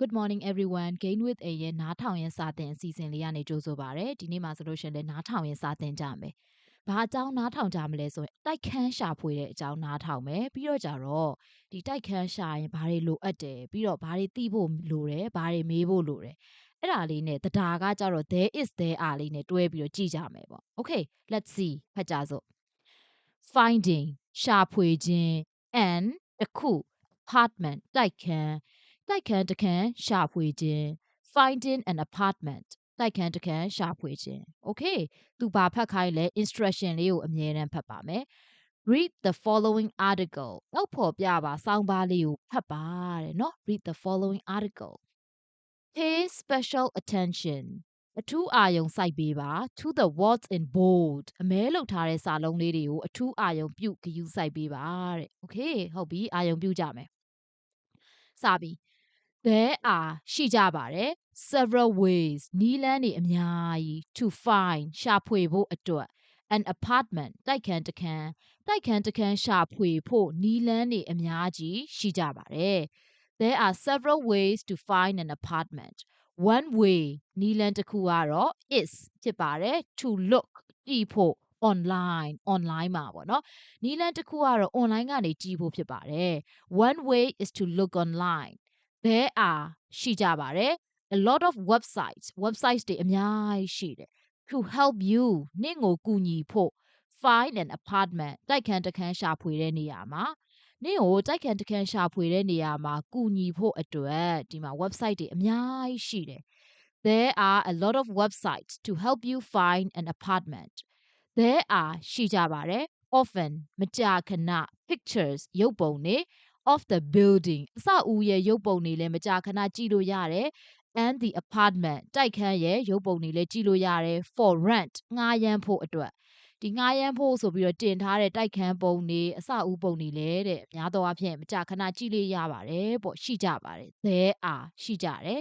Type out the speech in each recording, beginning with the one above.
Good morning everyone Gain with A ရဲ့နားထောင်ရင်စာသင်အစီအစဉ်လေးကနေကြိုဆိုပါရစေဒီနေ့မှာဆိုလို့ရှရင်လည်းနားထောင်ရင်စာသင်ကြမယ်ဘာအကြောင်းနားထောင်ကြမလဲဆိုရင်တိုက်ခန်းရှာဖွေတဲ့အကြောင်းနားထောင်မယ်ပြီးတော့ကြတော့ဒီတိုက်ခန်းရှာရင်ဘာတွေလိုအပ်တယ်ပြီးတော့ဘာတွေသိဖို့လိုတယ်ဘာတွေမေးဖို့လိုတယ်အဲ့ဒါလေးနဲ့တရားကကြတော့ there is there are လေးနဲ့တွဲပြီးတော့ကြည့်ကြမယ်ပေါ့ Okay let's see ဖတ်ကြစို့ finding ရှာဖွေခြင်း and တစ်ခု apartment တိုက်ခန်း တိုက်ခန်းတခန်းရှာဖွေခြင်း finding an apartment တိုက်ခန်းတခန်းရှာဖွေခြင်း okay သူဘာဖတ်ခိုင်းလဲ instruction လေးကိုအမြဲတမ်းဖတ်ပါမယ် read the following article တော့ဖော်ပြပါစောင်းပါလေးကိုဖတ်ပါတဲ့เนาะ read the following article pay special attention အထူးအာယုံစိုက်ပေးပါ to the words in bold အမဲလောက်ထားတဲ့စာလုံးလေးတွေကိုအထူးအာယုံပြုဂယူစိုက်ပေးပါတဲ့ okay ဟုတ်ပြီအာယုံပြုကြမယ်စပြီ there are ရှိကြပါတယ် several ways နီးလန်းတွေအများကြီး to find ရှာဖွေဖို့အတွက် an apartment တိုက်ခန်းတစ်ခန်းတိုက်ခန်းတစ်ခန်းရှာဖွေဖို့နီးလန်းတွေအများကြီးရှိကြပါတယ် there are several ways to find an apartment one way နီးလန်းတစ်ခုကတော့ is ဖြစ်ပါတယ် to look ကြည့်ဖို့ online online မှာပေါ့နော်နီးလန်းတစ်ခုကတော့ online ကနေကြည့်ဖို့ဖြစ်ပါတယ် one way is to look online there are ရှိကြပါတယ် a lot of websites websites တွေအများကြီးရှိတယ် to help you နင့်ကိုကူညီဖို့ find an apartment တိုက်ခန်းတစ်ခန်းရှာဖွေတဲ့နေရာမှာနင့်ကိုတိုက်ခန်းတစ်ခန်းရှာဖွေတဲ့နေရာမှာကူညီဖို့အတွက်ဒီမှာ website တွေအများကြီးရှိတယ် There are a lot of websites to help you find an apartment there are ရှိကြပါတယ် often မကြာခဏ pictures ရုပ်ပုံတွေ of the building အဆောက်အဦရဲ့ရုပ်ပုံတွေလည်းမကြာခဏကြည့်လို့ရတယ် and the apartment တိုက်ခန်းရဲ့ရုပ်ပုံတွေလည်းကြည့်လို့ရတယ် for rent ငှားရမ်းဖို့အတွက်ဒီငှားရမ်းဖို့ဆိုပြီးတော့တင်ထားတဲ့တိုက်ခန်းပုံတွေအဆောက်အဦပုံတွေလည်းတဲ့အများသောအားဖြင့်မကြာခဏကြည့်လို့ရပါတယ်ပေါ့ရှိကြပါတယ် there are ရှိကြတယ်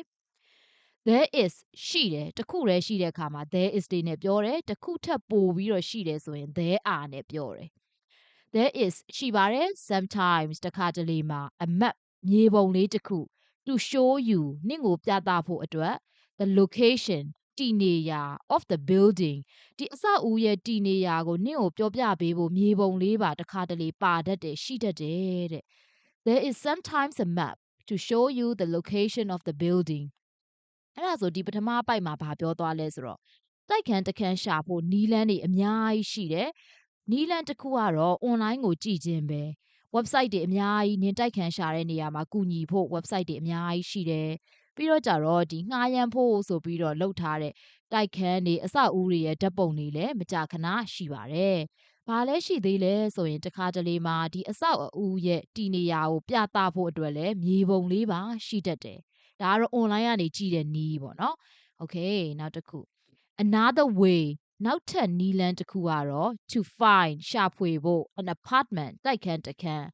there is ရှိတယ်တခုတည်းရှိတဲ့အခါမှာ there is တွေနဲ့ပြောတယ်တခုထပ်ပိုပြီးတော့ရှိတယ်ဆိုရင် there are နဲ့ပြောတယ် there is ရှိပါတယ် sometimes တခါတလေမှာ a map မြေပုံလေးတစ်ခု to show you နင့်ကိုပြသဖို့အတွက် the location တည်နေရာ of the building ဒီအဆောက်အဦရဲ့တည်နေရာကိုနင့်ကိုပြောပြပေးဖို့မြေပုံလေးပါတခါတလေပါတတ်တယ်ရှိတတ်တယ်တဲ့ there is sometimes a map to show you the location of the building အဲ့ဒါဆိုဒီပထမပိုက်မှာဘာပြောသွားလဲဆိုတော့တိုက်ခန်းတခန်းရှာဖို့နီးလန်းတွေအများကြီးရှိတယ် နီးလန်းတစ်ခုကတော့ online ကိုကြည့်ခြင်းပဲ website တွေအများကြီး နင်တိုက်ခန်းရှာတဲ့နေရာမှာ ကူညီဖို့ website တွေအများကြီးရှိတယ် ပြီးတော့ကြတော့ဒီငှားရမ်းဖို့ဆိုပြီးတော့ လုပ်ထားတဲ့ တိုက်ခန်းတွေ အဆောက်အဦတွေရဲ့ ဓာတ်ပုံတွေလည်း မကြာခဏရှိပါတယ်။ဘာလဲရှိသေးလဲဆိုရင် တခါတလေမှာ ဒီအဆောက်အဦရဲ့ တည်နေရာကို ပြသဖို့အတွက်လည်း မြေပုံလေးပါ ရှိတတ်တယ်။ဒါကတော့ online ကနေ ကြည့်တဲ့နည်းပေါ့နော်။ Okay နောက်တစ်ခု another way နောက်ထပ်နီးလန်းတစ်ခုကတော့ to find ရှာဖွေဖို့ an apartment တိုက်ခန်းတစ်ခန်း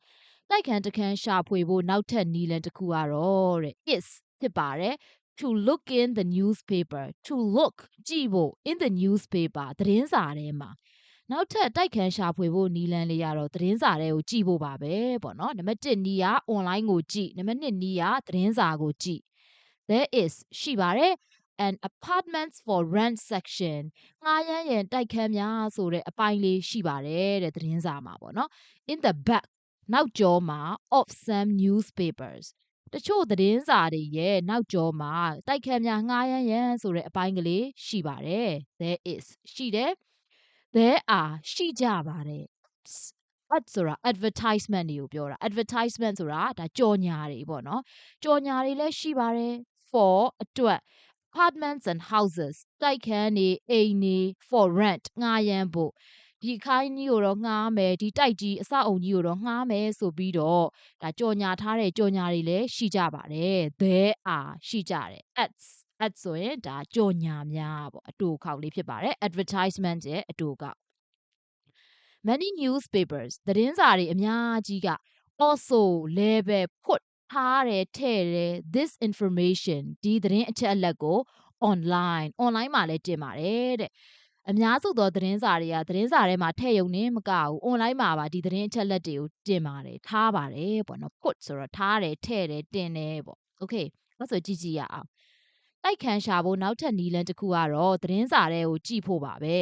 တိုက်ခန်းတစ်ခန်းရှာဖွေဖို့နောက်ထပ်နီးလန်းတစ်ခုကတော့တဲ့ is ဖြစ်ပါတယ် to look in the newspaper to look ကြည့်ဖို့ in the newspaper သတင်းစာထဲမှာနောက်ထပ်တိုက်ခန်းရှာဖွေဖို့နီလန်းလေးရတော့သတင်းစာတွေကိုကြည့်ဖို့ပါပဲပေါ့နော်နံပါတ်1နီးက online ကိုကြည့်နံပါတ်2နီးကသတင်းစာကိုကြည့် there is ရှိပါတယ် an apartments for rent section ငှားရမ်းရန်တိုက်ခန်းများဆိုတဲ့အပိုင်းလေးရှိပါတယ်တဲ့သတင်းစာမှာပေါ့နော် in the back နောက်ကျောမှာ of some newspapers တချို့သတင်းစာတွေရဲ့နောက်ကျောမှာတိုက်ခန်းများငှားရမ်းရန်ဆိုတဲ့အပိုင်းကလေးရှိပါတယ် there is ရှိတယ် there are ရှိကြပါတယ် ad ဆိုတာ advertisement တွေကိုပြောတာ advertisement ဆိုတာဒါကြော်ညာတွေပေါ့နော်ကြော်ညာတွေလည်းရှိပါတယ် for အတွက် apartments and houses တိုက်ခန်းနေအိမ်နေ for rent ငှားရမ်းဖို့ဒီခိုင်းကြီးကိုတော့ငှားမယ်ဒီတိုက်ကြီးအစအုံကြီးကိုတော့ငှားမယ်ဆိုပြီးတော့ဒါကြော်ညာထားတဲ့ကြော်ညာတွေလည်းရှိကြပါတယ် there are ရှိကြတယ် ads ad ဆိုရင်ဒါကြော်ညာများပေါ့အတူခေါက်လေးဖြစ်ပါတယ် advertisement ရဲ့အတူကောက် many newspapers သတင်းစာတွေအများကြီးက also label put ထားတယ်ထည့်တယ် this information ဒီသတင်းအချက်အလက်ကို online online မှာလည်းတင်ပါတယ်တဲ့အများစုသောသတင်းစာတွေကသတင်းစာထဲမှာထည့်ရုံနဲ့မကဘူး online မှာပါဒီသတင်းအချက်လက်တွေကိုတင်ပါတယ်ထားပါတယ်ပေါ့နော် put ဆိုတော့ထားတယ်ထည့်တယ်တင်တယ်ပေါ့ okay ဒါဆိုကြည့်ကြည့်ရအောင်တိုက်ခန်းရှာဖို့နောက်ထပ်နီလန်းတစ်ခုကတော့သတင်းစာတွေကိုကြည့်ဖို့ပါပဲ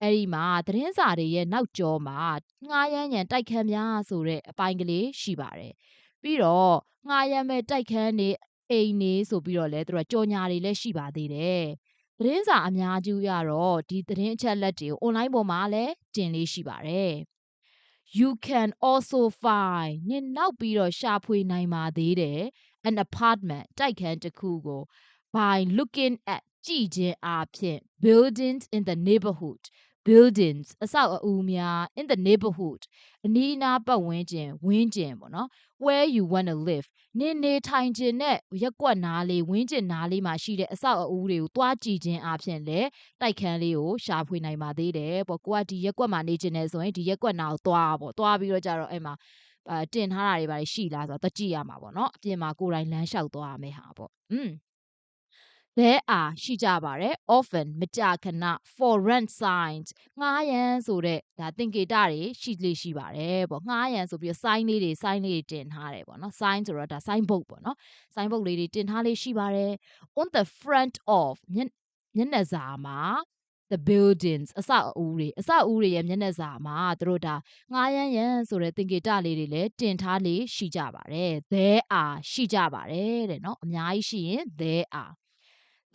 အဲ့ဒီမှာသတင်းစာတွေရဲ့နောက်ကျောမှာငှားရမ်းရန်တိုက်ခန်းများဆိုတဲ့အပိုင်းကလေးရှိပါတယ် ပြီးတော့ ငှားရမ်းမဲ့တိုက်ခန်းနေအိမ်နေဆိုပြီးတော့လဲသူတို့ကြော်ညာတွေလည်း ရှိပါသေးတယ် သတင်းစာအများကြီးရတော့ ဒီသတင်းအချက်လက်တွေကို online ပေါ်မှာလည်း တင်လေးရှိပါတယ် you can also find နင်နောက်ပြီးတော့ ရှာဖွေနိုင်ပါသေးတယ် an apartment တိုက်ခန်းတစ်ခုကို by looking at ကြည့်ခြင်းအပြင် buildings in the neighborhood buildings အဆောက်အဦများ in the neighborhood အနီးအနားပတ်ဝန်းကျင်ဝန်းကျင်ပေါ့နော် where you want to live နေနေထိုင်ခြင်းနဲ့ရက်ကွက်နားလေးဝန်းကျင်နားလေးမှာရှိတဲ့အဆောက်အဦတွေကိုတွားကြည့်ခြင်းအပြင်လေတိုက်ခန်းလေးကိုရှာဖွေနိုင်ပါသေးတယ်ပေါ့ကိုကဒီရက်ကွက်မှာနေခြင်းနဲ့ဆိုရင်ဒီရက်ကွက်နာကိုတွားပေါ့တွားပြီးတော့ကြတော့အဲ့မှာအာတင်ထားတာတွေပါရှိလားဆိုတော့တကြည့်ရမှာပေါ့နော်အပြင်မှာကိုယ်တိုင်လမ်းလျှောက်သွားရမယ့်ဟာပေါ့อืม there are ရှိကြပါတယ် often မကြာခဏ for rent signs ငှားရန်ဆိုတဲ့ဒါသင်္ကေတတွေရှိလေရှိပါတယ်ပေါ့ငှားရန်ဆိုပြီး sign လေးတွေ sign လေးတွေတင်ထားတယ်ပေါ့နော် sign ဆိုတော့ဒါ sign board ပေါ့နော် sign board လေးတွေတင်ထားလေးရှိပါတယ် on the front of မျက်မျက်နှာစာမှာ the buildings အဆောက်အဦတွေအဆောက်အဦတွေရဲ့မျက်နှာစာမှာသူတို့ဒါငှားရမ်းရန်ဆိုတဲ့သင်္ကေတလေးတွေလည်းတင်ထားလေးရှိကြပါတယ် there are ရှိကြပါတယ်တဲ့เนาะအများကြီးရှိရင် there are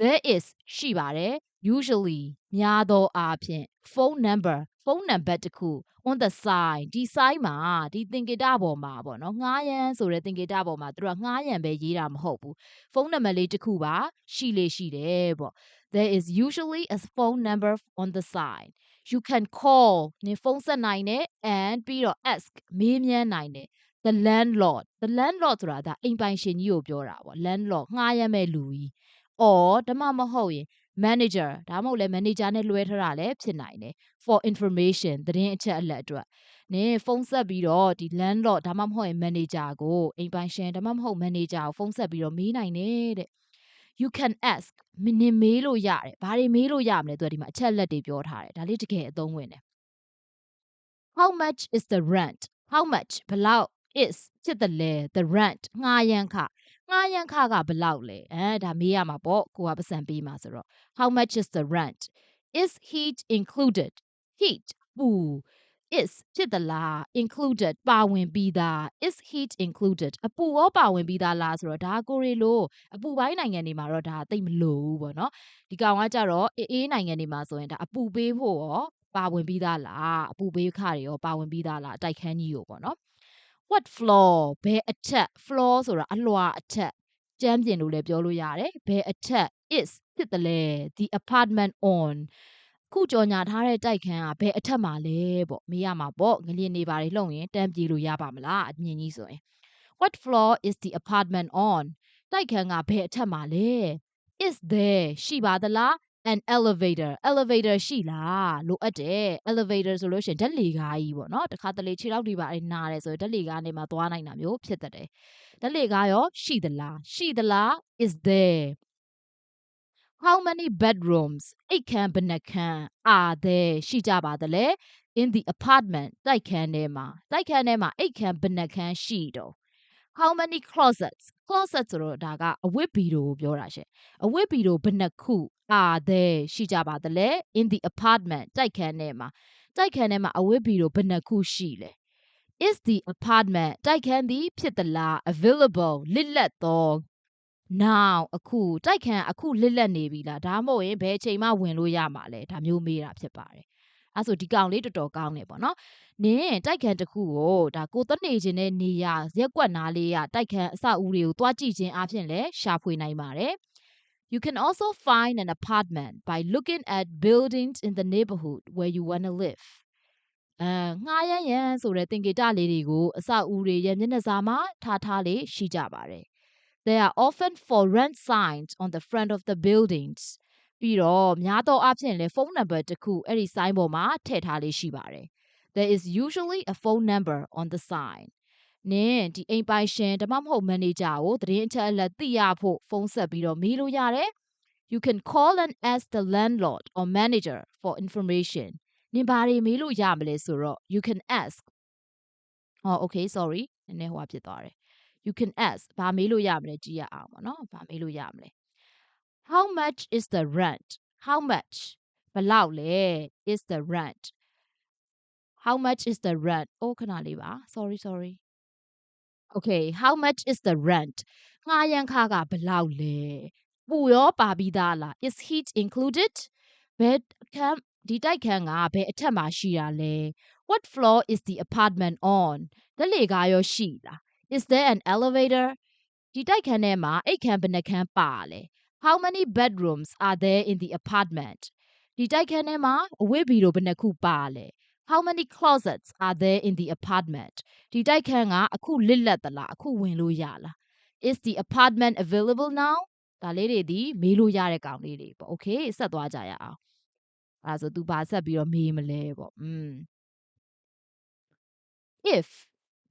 there is ရှိပါတယ် usually များသောအားဖြင့် phone number ဖုန်းနံပါတ်တစ်ခု on the side ဒီ side မှာဒီသင်္ကေတပေါ်မှာပေါ့နော်ငှားရမ်းဆိုတဲ့သင်္ကေတပေါ်မှာသူတို့ကငှားရမ်းပဲရေးတာမဟုတ်ဘူးဖုန်းနံပါတ်လေးတစ်ခုပါရှိလေရှိတယ်ပေါ့ there is usually a phone number on the side you can call နင်ဖုန်းဆက်နိုင်တယ် and ပြီးတော့ ask မေးမြန်းနိုင်တယ် the landlord the landlord ဆိုတာဒါအိမ်ပိုင်ရှင်ကြီးကိုပြောတာပေါ့ landlord ငှားရမ်းမဲ့လူကြီး or ဒါမှမဟုတ်ရင် manager ဒါမှမဟုတ်လဲ manager နဲ့လွှဲထားတာလည်းဖြစ်နိုင်တယ် for information သတင်းအချက်အလက်အတွက်နင်ဖုန်းဆက်ပြီးတော့ဒီ landlord ဒါမှမဟုတ်ရင် manager ကိုအိမ်ပိုင်ရှင်ဒါမှမဟုတ် manager ကိုဖုန်းဆက်ပြီးတော့မေးနိုင်တယ်တဲ့ you can ask နင်မေးလို့ရတယ်ဘာတွေမေးလို့ရမလဲသူကဒီမှာအချက်လက်တွေပြောထားတယ်ဒါလေးတကယ်အသုံးဝင်တယ် how much is the rent how much ဘလောက် is ဖြစ်တယ်လဲ the rent ငှားရမ်းခ ငှားရမ်းခကဘလောက်လဲအဲဒါမေးရမှာပေါ့ကိုကပတ်စံပေးမှာဆိုတော့ how much is the rent is heat included heat ပူ is ဖြစ်သလား included ပါဝင်ပြီးသား is heat included အပူရောပါဝင်ပြီးသားလားဆိုတော့ဒါကိုရီလိုအပူပိုင်းနိုင်ငံတွေမှာတော့ဒါသိမလို့ဘူးပေါ့နော်ဒီကောင်ကကြတော့အေးအေးနိုင်ငံတွေမှာဆိုရင်ဒါအပူပေးဖို့ရောပါဝင်ပြီးသားလားအပူပေးခတွေရောပါဝင်ပြီးသားလားအတိုက်ခန်းကြီးကိုပေါ့နော် what floor ဘယ်အထက် floor ဆိုတာအလွှာအထက်ကျမ်းပြင်လို့လည်းပြောလို့ရတယ်ဘယ်အထက် is ဖြစ်တယ်လေ the apartment on ခုကြော်ညာထားတဲ့တိုက်ခန်းကဘယ်အထက်မှာလဲပေါ့မေးရမှာပေါ့ငလျင်နေပါလေလှုပ်ရင်တန်းပြေလို့ရပါမလားအမြင်ကြီးဆိုရင် what floor is the apartment on တိုက်ခန်းကဘယ်အထက်မှာလဲ is there ရှိပါသလား an elevator elevator ရှိလားလိုအပ်တယ် elevator ဆိုလို့ရှိရင်ဓာတ်လေကားကြီးပေါ့နော်တခါတလေခြေထောက်တွေပါအဲ့နားတယ်ဆိုရင်ဓာတ်လေကားနေမှာသွားနိုင်တာမျိုးဖြစ်တတ်တယ်ဓာတ်လေကားရောရှိသလားရှိသလား is there how many bedrooms အိတ်ခန်းဘယ်နှခန်း are there ရှိကြပါသလဲ in the apartment တိုက်ခန်းထဲမှာတိုက်ခန်းထဲမှာအိတ်ခန်းဘယ်နှခန်းရှိတော့ how many closets closet ဆိုတော့ဒါကအဝတ်ဘီတို့ကိုပြောတာရှင်အဝတ်ဘီတို့ဘယ်နှခု are there ရှိကြပါသလဲ in the apartment တိုက်ခန်းထဲမှာတိုက်ခန်းထဲမှာအဝတ်ဘီတို့ဘယ်နှခုရှိလဲ is the apartment တိုက်ခန်းသည်ဖြစ်သလား available လစ်လက်သော now အခုတိုက်ခန်းအခုလစ်လက်နေပြီလားဒါမှမဟုတ်ရင်ဘယ်အချိန်မှဝင်လို့ရမှာလဲဒါမျိုးမေးတာဖြစ်ပါတယ် အဲဆိုဒီကောင်လေးတော်တော်ကောင်းနေပေါ့နော်နင်းတိုက်ခန်းတစ်ခုကိုဒါကိုသက်နေခြင်းတဲ့နေရရက်ကွက်နားလေးရတိုက်ခန်းအဆောက်အဦတွေကိုတွားကြည့်ခြင်းအပြင်လည်းရှာဖွေနိုင်ပါတယ် You can also find an apartment by looking at buildings in the neighborhood where you want to live. အဲငှားရမ်းရန်ဆိုတဲ့သင်္ကေတလေးတွေကိုအဆောက်အဦတွေရဲ့မျက်နှာစာမှာထားထားလေးရှိကြပါတယ်။ There are often for rent signs on the front of the buildings. ပြီးတော့များသောအားဖြင့်လည်းဖုန်းနံပါတ်တစ်ခုအဲ့ဒီ sign ပေါ်မှာထည့်ထားလေးရှိပါတယ်။ There is usually a phone number on the sign. နင်ဒီအိမ်ပိုင်ရှင်ဒါမှမဟုတ်မန်နေဂျာကိုသတင်းအချက်အလက်သိရဖို့ဖုန်းဆက်ပြီးတော့မေးလို့ရတယ်။ You can call and ask the landlord or manager for information. နင်ဘာတွေမေးလို့ရမလဲဆိုတော့ you can ask. Oh okay sorry နည်းနည်းဟိုဖြစ်သွားတယ် you can ask ဘာမေးလို့ရမလဲကြည့်ရအောင်ပေါ့နော်ဘာမေးလို့ရမလဲ how much is the rent how much ဘယ်လောက်လဲ is the rent how much is the rent အိုးခဏလေးပါ sorry sorry okay how much is the rent ငှားရမ်းခါကဘယ်လောက်လဲပူရောပါပြီးသားလား is heat included ဘယ်အခန်းဒီတိုက်ခန်းကဘယ်အထက်မှာရှိတာလဲ what floor is the apartment on လက်လေကားရောရှိလား is there an elevator ဒီတိုက်ခန်းထဲမှာအိတ်ခန်းဘယ်နှခန်းပါလဲ how many bedrooms are there in the apartment ဒီတိုက်ခန်းထဲမှာအဝတ်ဘီတို့ဘယ်နှခုပါလဲ how many closets are there in the apartment ဒီတိုက်ခန်းကအခုလစ်လက်သလားအခုဝင်လို့ရလား is the apartment available now ဒါလေးတွေဒီမေးလို့ရတဲ့ကောင်လေးတွေပေါ့ okay ဆက်သွားကြရအောင်အဲဒါဆို तू ဘာဆက်ပြီးတော့မေးမလဲပေါ့อืม if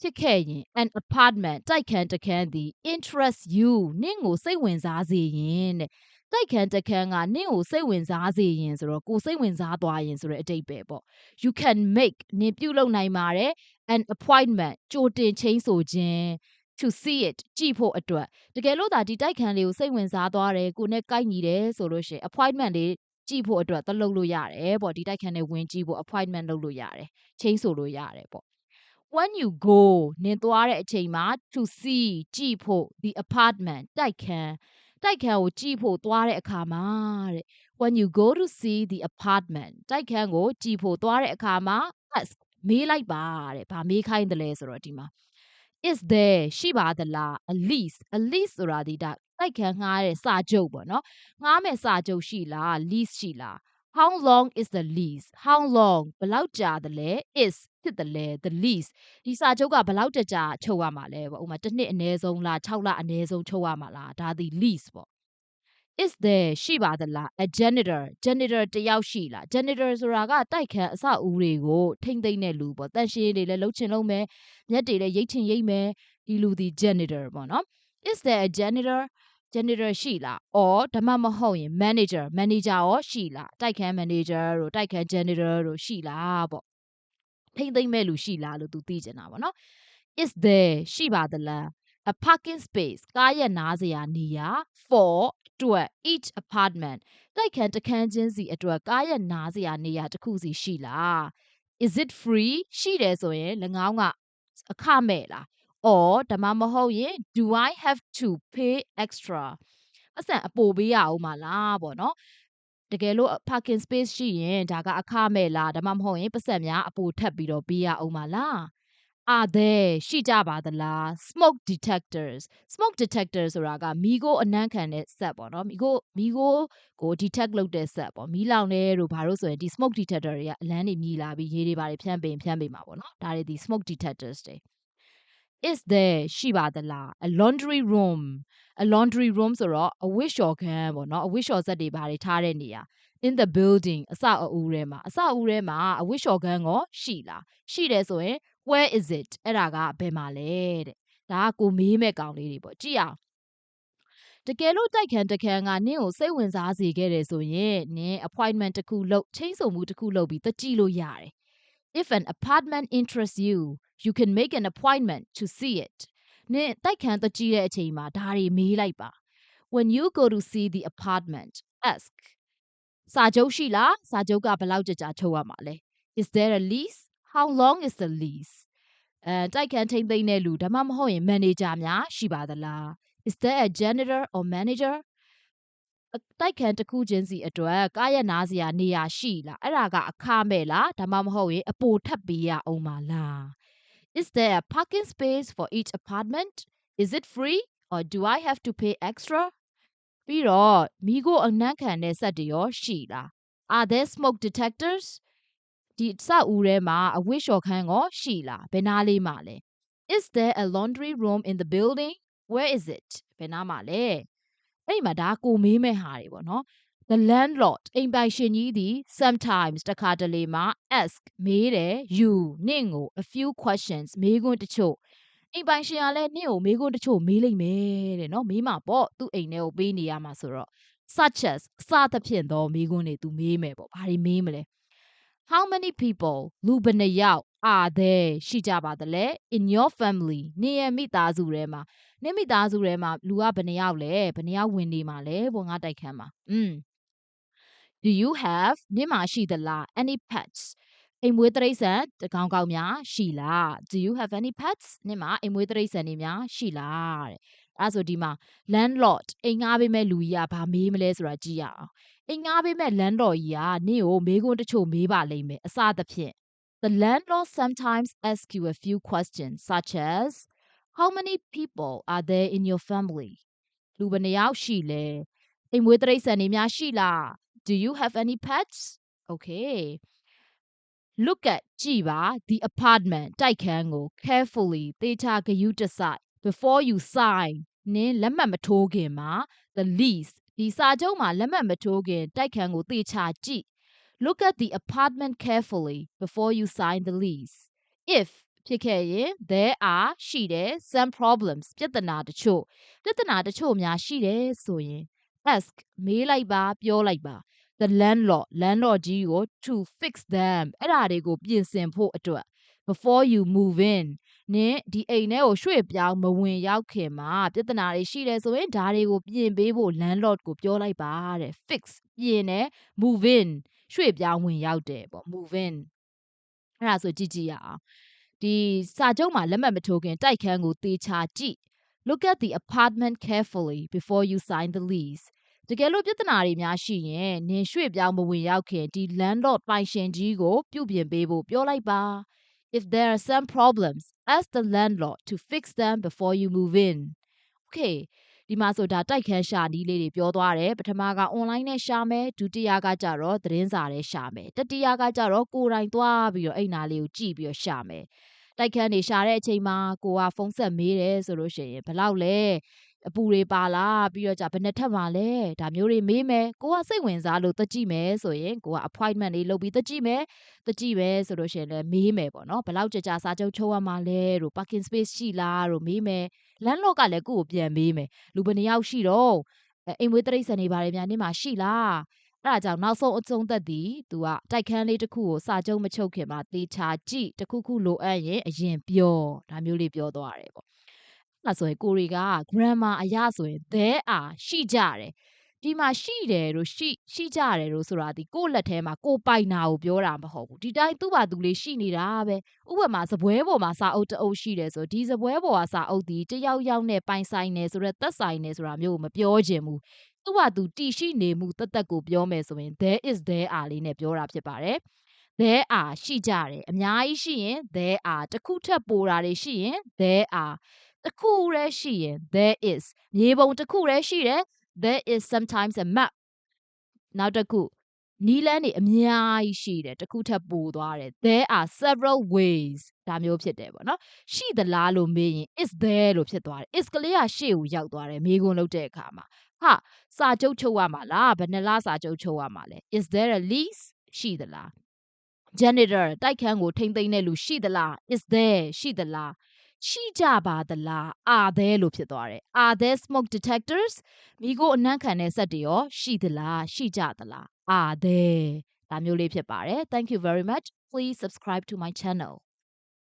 ဖြစ်ခဲ့ရင် an apartment တိုက်ခန်းတစ်ခန်းသည် interest you နင့်ကိုစိတ်ဝင်စားစေရင်တဲ့တိုက်ခန်းတစ်ခန်းကနင့်ကိုစိတ်ဝင်စားစေရင်ဆိုတော့ကိုစိတ်ဝင်စားသွားရင်ဆိုတဲ့အတိတ်ပဲပေါ့ you can make နင်ပြုလုပ်နိုင်ပါတယ် an appointment ကြိုတင်ချင်းဆိုခြင်း to see it ကြည့်ဖို့အတွက်တကယ်လို့ဒါဒီတိုက်ခန်းလေးကိုစိတ်ဝင်စားသွားတယ်ကိုနဲ့ကိုက်ညီတယ်ဆိုလို့ရှိရင် appointment လေးကြည့်ဖို့အတွက်သလုပ်လို့ရတယ်ပေါ့ဒီတိုက်ခန်းလေးဝင်ကြည့်ဖို့ appointment လုပ်လို့ရတယ်ချင်းဆိုလို့ရတယ်ပေါ့ when you go နင်သွားတဲ့အချိန်မှာ to see ကြည့်ဖို့ the apartment တိုက်ခန်းတိုက်ခန်းကိုကြည့်ဖို့သွားတဲ့အခါမှာတဲ့ when you go to see the apartment တိုက်ခန်းကိုကြည့်ဖို့သွားတဲ့အခါမှာ ask မေးလိုက်ပါတဲ့ဗာမေးခိုင်းတယ်လဲဆိုတော့ဒီမှာ is there ရှိပါသလား a lease a lease ဆိုတာဒီဒါတိုက်ခန်းငှားတဲ့စာချုပ်ပေါ့နော်ငှားမဲ့စာချုပ်ရှိလား lease ရှိလား how long is the lease how long ဘယ်လောက်ကြာတယ်လဲ is ဖြစ်တယ်လဲ the lease ဒီစာချုပ်ကဘယ်လောက်တကြာချုပ်ရမှာလဲပေါ့ဥပမာတစ်နှစ်အနည်းဆုံးလား6လအနည်းဆုံးချုပ်ရမှာလားဒါဒီ lease ပေါ့ is there ရှိပါသလား a janitor janitor တယောက်ရှိလား janitor ဆိုတာကတိုက်ခန်းအစအဦးတွေကိုထိမ့်သိမ့်တဲ့လူပေါ့တန်ရှင်းတွေလည်းလှုပ်ချင်လုံးမယ်မျက်တွေလည်းရိတ်ချင်ရိတ်မယ်ဒီလူဒီ janitor ပေါ့နော် is there a janitor janitor ရှိလား or ဓမ္မမဟုတ်ရင် manager manager ရောရှိလားတိုက်ခန်း manager တို့တိုက်ခန်း janitor တို့ရှိလားပေါ့ ထိမ့်သိမ့်မဲ့လူရှိလားလို့သူသိချင်တာပေါ့နော် is there ရှိပါသလား a parking space ကားရဲ့နားစရာနေရာ for အတွက် each apartment တိုက်ခန်းတစ်ခန်းချင်းစီအတွက်ကားရဲ့နားစရာနေရာတစ်ခုစီရှိလား is it free ရှိတယ်ဆိုရင်၎င်းကအခမဲ့လား or ဒါမှမဟုတ်ရင် do i have to pay extra အဆန်အပိုပေးရအောင်မလားပေါ့နော် တကယ်လို့ parking space ရှိရင် ဒါကအခမဲ့လားဒါမှမဟုတ်ရင် ပတ်စံများအပိုထပ်ပြီးတော့ပေးရအောင်မလား are there ရှိကြပါသလား smoke detectors smoke detector ဆိုတာက မီးကိုအနံ့ခံတဲ့ဆက်ပေါ့နော်မီးကိုမီးကိုကို detect လုပ်တဲ့ဆက်ပေါ့မီးလောင်နေတို့ဘာလို့ဆိုရင်ဒီ smoke detector တွေကအလန်းတွေမြည်လာပြီးရေတွေဘာတွေဖြန့်ပင်ဖြန့်ပင်မှာပေါ့နော်ဒါတွေဒီ smoke detectors တွေ is there ရှိပါသလား a laundry room a laundry room ဆိုတော့အဝတ်လျှော်ခန်းပေါ့နော်အဝတ်လျှော်ဆက်တွေဘာတွေထားတဲ့နေရာ in the building အစအဦးထဲမှာအစအဦးထဲမှာအဝတ်လျှော်ခန်းကိုရှိလားရှိတယ်ဆိုရင် where is it အဲ့ဒါကဘယ်မှာလဲတဲ့ဒါကကိုမေးမဲ့ကောင်လေးတွေပေါ့ကြည့်အောင်တကယ်လို့တိုက်ခန်းတခန်းကနင့်ကိုစိတ်ဝင်စားစေခဲ့တယ်ဆိုရင်နင် appointment တစ်ခုလုပ်ချင်းစုံမှုတစ်ခုလုပ်ပြီးတကြည့်လို့ရတယ် if an apartment interests you you can make an appointment to see it နင်တိုက်ခန်းတကြည့်တဲ့အချိန်မှာဒါတွေမေးလိုက်ပါ when you go to see the apartment ask စာချုပ်ရှိလားစာချုပ်ကဘယ်လောက်ကြာကြာချုပ်ရမှာလဲ is there a lease how long is the lease အဲတိုက်ခန်းထိမ့်သိမ့်တဲ့လူဒါမှမဟုတ်ရင် manager များရှိပါသလား is there a janitor or manager တိုက်ခန်းတစ်ခုချင်းစီအတွက်ကားရနာစရာနေရာရှိလားအဲ့ဒါကအခမဲ့လားဒါမှမဟုတ်ရင်အပိုထပ်ပေးရအောင်မလား is there a parking space for each apartment is it free or do i have to pay extra ပြီးတော့မိကိုအနံ့ခံတဲ့စက်တွေရောရှိလား are there smoke detectors ဒီစအူထဲမှာအဝတ်လျှော်ခန်းရောရှိလားဘယ်နာလေးမှာလဲ is there a laundry room in the building where is it ဘယ်နာမှာလဲ အဲ့ဒီမှာဒါကိုမေးမဲ့ဟာတွေပေါ့နော် the landlord အိမ်ပိုင်ရှင်ကြီးသည် sometimes တခါတလေမှာ ask မေးတယ် you နင့်ကို a few questions မေးခွန်းတချို့အိမ်ပိုင်ရှင်ကလည်းနင့်ကိုမေးခွန်းတချို့မေးလိမ့်မယ်တဲ့နော်မေးမှာပေါ့သူ့အိမ်ထဲကိုပေးနေရမှာဆိုတော့ such as အစသဖြင့်သောမေးခွန်းတွေ तू မေးမယ်ပေါ့ဘာတွေမေးမလဲ how many people လူဘယ်နှယောက် are there ရှိကြပါသလဲ in your family နေရမိသားစုထဲမှာနေမိသားစုထဲမှာလူကဘယ်နှယောက်လဲဘယ်နှယောက်ဝင်နေမှာလဲဘောငါတိုက်ခန်းမှာอืม do you have နေမှာရှိသလား any pets အိမ်မွေးတိရစ္ဆာန်တကောင်ကောင်များရှိလား do you have any pets နေမှာအိမ်မွေးတိရစ္ဆာန်တွေများရှိလားတဲ့အဲ့ဆိုဒီမှာ landlord အိမ်ငှားပေးမဲ့လူကြီးကဘာမေးမလဲဆိုတာကြည့်ရအောင်အိမ်ငှားပေးမဲ့ landlord ကြီးကနင့်ကိုမေးခွန်းတချို့မေးပါလိမ့်မယ်အစသဖြင့် The landlord sometimes asks you a few questions such as how many people are there in your family လူဘယ်နှယောက်ရှိလဲအိမ်မွေးတိရစ္ဆာန်တွေများရှိလား Do you have any pets Okay look at ကြည့်ပါ the apartment တိုက်ခန်းကို carefully သေချာဂရုတစိုက် before you sign နင်းလက်မှတ်မထိုးခင်မှာ the lease ဒီစာချုပ်မှာလက်မှတ်မထိုးခင်တိုက်ခန်းကိုသေချာကြည့် look at the apartment carefully before you sign the lease if ဖြစ်ခဲ့ရင် there are ရှိတယ် some problems ပြဿနာတချို့ပြဿနာတချို့များရှိတယ်ဆိုရင် ask မေးလိုက်ပါပြောလိုက်ပါ the landlord landlord ကြီးကို to fix them အဲ့ဒါတွေကိုပြင်ဆင်ဖို့အတွက် before you move in နင်းဒီအိမ်ထဲကိုရွှေ့ပြောင်းမဝင်ရောက်ခင်မှာပြဿနာတွေရှိတယ်ဆိုရင်ဒါတွေကိုပြင်ပေးဖို့ landlord ကိုပြောလိုက်ပါတဲ့ fix ပြင်တယ် move in ရွှေ့ပြောင်းဝင်ရောက်တယ်ပေါ့ move in အဲ့ဒါဆိုကြည့်ကြည့်ရအောင် ဒီစာချုပ်မှာလက်မှတ်မထိုးခင်တိုက်ခန်းကိုသေချာကြည့် look at the apartment carefully before you sign the lease တကယ်လို့ပြဿနာတွေများရှိရင်နင်ရွှေ့ပြောင်းမဝင်ရောက်ခင်ဒီ landlord ပိုင်ရှင်ကြီးကိုပြုပြင်ပေးဖို့ပြောလိုက်ပါ if there are some problems ask the landlord to fix them before you move in okay ဒီမှာဆိုဒါတိုက်ခန်းရှာနီးလေးတွေပြောသွားတယ်ပထမက online နဲ့ရှာမယ်ဒုတိယကကြတော့သတင်းစာနဲ့ရှာမယ်တတိယကကြတော့ကိုယ်တိုင်သွားပြီးတော့အိမ်နာလေးကိုကြည့်ပြီးတော့ရှာမယ်တိုက်ခန်းတွေရှာတဲ့အချိန်မှာကိုကဖုန်းဆက်မေးတယ်ဆိုလို့ရှိရင်ဘယ်လောက်လဲ အပူတွေပါလားပြီးတော့じゃဘယ်နှစ်ထပ်မှာလဲဒါမျိုးတွေမေးမယ်ကိုကစိတ်ဝင်စားလို့တကြည့်မယ်ဆိုရင်ကိုက appointment လေးလုပ်ပြီးတကြည့်မယ်တကြည့်မယ်ဆိုလို့ရှိရင်လည်းမေးမယ်ပေါ့နော်ဘယ်လောက်ကြာကြာစာချုပ်ချုပ်ရမှာလဲတို့ parking space ရှိလားတို့မေးမယ် landlord ကလည်းကိုကိုပြန်မေးမယ်လူဘယ်နှယောက်ရှိတော့အိမ်မွေးတရိတ်ဆန်နေပါတယ်များနေမှာရှိလားအဲ့ဒါကြောင့်နောက်ဆုံးအဆုံးသက်သည်သူကတိုက်ခန်းလေးတစ်ခုကိုစာချုပ်မချုပ်ခင်မှာတေချာကြည့်တစ်ခုခုလိုအပ်ရင်အရင်ပြောဒါမျိုးလေးပြောသွားတယ်ပေါ့ အဲ့ဒါဆိုရင်ကိုရီက grammar အရဆိုရင် there are ရှိကြတယ်ဒီမှာရှိတယ်လို့ရှိရှိကြတယ်လို့ဆိုတာဒီကိုယ့်လက်ထဲမှာကိုပိုင်နာကိုပြောတာမဟုတ်ဘူးဒီတိုင်းသူ့ဘာသူလေးရှိနေတာပဲဥပမာစပွဲပေါ်မှာစာအုပ်တအုပ်ရှိတယ်ဆိုဒီစပွဲပေါ်ကစာအုပ်ဒီတယောက်ယောက်နဲ့ပိုင်ဆိုင်နေဆိုတော့သက်ဆိုင်နေဆိုတာမျိုးကိုမပြောချင်ဘူးသူ့ဟာသူတည်ရှိနေမှုတသက်ကိုပြောမယ်ဆိုရင် there is there are လေးနဲ့ပြောတာဖြစ်ပါတယ် there are ရှိကြတယ်အများကြီးရှိရင် there are တစ်ခုထပ်ပိုတာတွေရှိရင် there are တစ်ခုတည်းရှိရင် there is မြေပုံတစ်ခုတည်းရှိတယ် there is sometimes a map နောက်တစ်ခုနီးလန်းတွေအများကြီးရှိတယ်တစ်ခုထပ်ပိုသွားတယ် there are several ways ဒါမျိုးဖြစ်တယ်ပေါ့နော်ရှိသလားလို့မေးရင် is there လို့ဖြစ်သွားတယ် is ကလေးကရှေ့ကိုရောက်သွားတယ်မေးခွန်းလုပ်တဲ့အခါမှာဟာစာချုပ်ချုပ်ရမှာလားဘယ်နှလားစာချုပ်ချုပ်ရမှာလဲ is there a lease ရှိသလား janitor တိုက်ခန်းကိုထိမ့်သိမ်းတဲ့လူရှိသလား is there ရှိသလား ရှိကြပါသလား are there လို့ဖြစ်သွားတယ် are there smoke detectors မိကိုအနံ့ခံတဲ့စက်တွေရောရှိသလားရှိကြသလား are there ဒါမျိုးလေးဖြစ်ပါတယ် thank you very much please subscribe to my channel